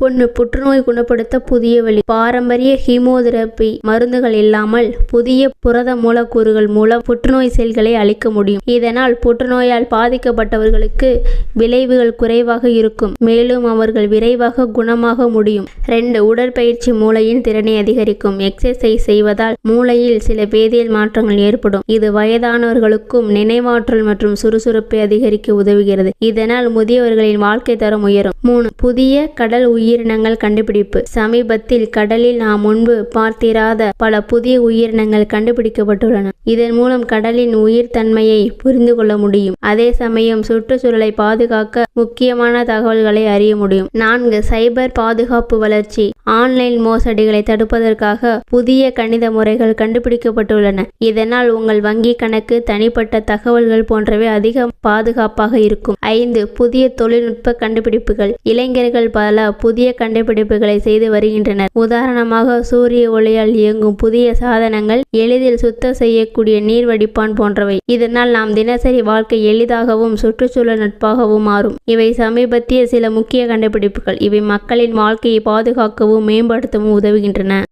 ஒன்று புற்றுநோய் குணப்படுத்த புதிய வழி. பாரம்பரிய ஹீமோதெரபி மருந்துகள் இல்லாமல் புதிய புரத மூலக்கூறுகள் மூலம் புற்றுநோய் செல்களை அழிக்க முடியும். இதனால் புற்றுநோயால் பாதிக்கப்பட்டவர்களுக்கு விளைவுகள் குறைவாக இருக்கும். மேலும் அவர்கள் விரைவாக குணமாக முடியும். ரெண்டு உடற்பயிற்சி மூளையின் திறனை அதிகரிக்கும். எக்ஸசைஸ் செய்வதால் மூளையில் சில வேதியியல் மாற்றங்கள் ஏற்படும். இது வயதானவர்களுக்கும் நினைவாற்றல் மற்றும் சுறுசுறுப்பை அதிகரிக்க உதவுகிறது. இதனால் முதியவர்களின் வாழ்க்கை தரம் உயரும். மூணு புதிய கடல் உயிர் உயிரினங்கள் கண்டுபிடிப்பு. சமீபத்தில் கடலில் நாம் முன்பு பார்த்திராத பல புதிய உயிரினங்கள் கண்டுபிடிக்கப்பட்டுள்ளன. இதன் மூலம் கடலின் உயிர் தன்மையை புரிந்து கொள்ள முடியும். அதே சமயம் சுற்றுச்சூழலை பாதுகாக்க முக்கியமான தகவல்களை அறிய முடியும். நான்கு சைபர் பாதுகாப்பு வளர்ச்சி. ஆன்லைன் மோசடிகளை தடுப்பதற்காக புதிய கணித முறைகள் கண்டுபிடிக்கப்பட்டுள்ளன. இதனால் உங்கள் வங்கி கணக்கு தனிப்பட்ட தகவல்கள் போன்றவை அதிக பாதுகாப்பாக இருக்கும். ஐந்து புதிய தொழில்நுட்ப கண்டுபிடிப்புகள். இளைஞர்கள் பல புதிய கண்டுபிடிப்புகளை செய்து வருகின்றனர். உதாரணமாக சூரிய ஒளியால் இயங்கும் புதிய சாதனங்கள் எளிதில் சுத்தம் செய்யக்கூடிய நீர் வடிப்பான் போன்றவை. இதனால் நாம் தினசரி வாழ்க்கை எளிதாகவும் சுற்றுச்சூழல் நட்பாகவும் மாறும். இவை சமீபத்திய சில முக்கிய கண்டுபிடிப்புகள். இவை மக்களின் வாழ்க்கையை பாதுகாக்கவும் மேம்படுத்தவும் உதவுகின்றன.